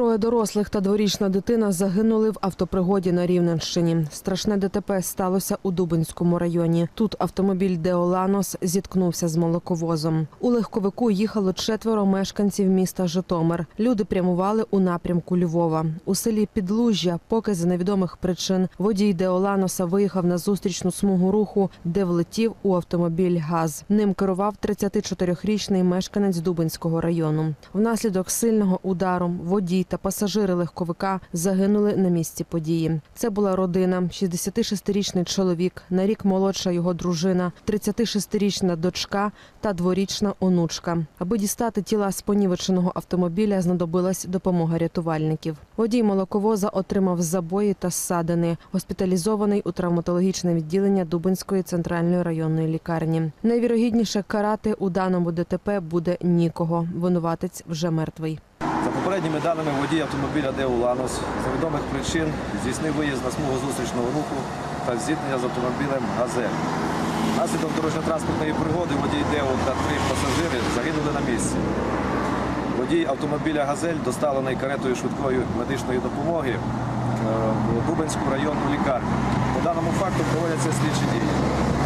Троє дорослих та дворічна дитина загинули в автопригоді на Рівненщині. Страшне ДТП сталося у Дубинському районі. Тут автомобіль Деоланос зіткнувся з молоковозом. У легковику їхало четверо мешканців міста Житомир. Люди прямували у напрямку Львова. У селі Підлужжя, поки з невідомих причин водій Деоланоса виїхав на зустрічну смугу руху, де влетів у автомобіль ГАЗ. Ним керував 34-річний мешканець Дубинського району. Внаслідок сильного удару водій та пасажири легковика загинули на місці події. Це була родина: 66-річний чоловік, на рік молодша його дружина, 36-річна дочка та дворічна онучка. Аби дістати тіла з понівеченого автомобіля, знадобилась допомога рятувальників. Водій молоковоза отримав забої та ссадини. Госпіталізований у травматологічне відділення Дубинської центральної районної лікарні. Найвірогідніше карати у даному ДТП буде нікого. Винуватець вже мертвий. За попередніми даними водій автомобіля Деуланос з невідомих причин здійснив виїзд на смугу зустрічного руху та зіткнення з автомобілем «Газель». Наслідок дорожньо-транспортної пригоди водій Део та три пасажири загинули на місці. Водій автомобіля «Газель» доставлений каретою швидкої медичної допомоги е, в Дубинську районну лікарню. По даному факту проводяться слідчі дії.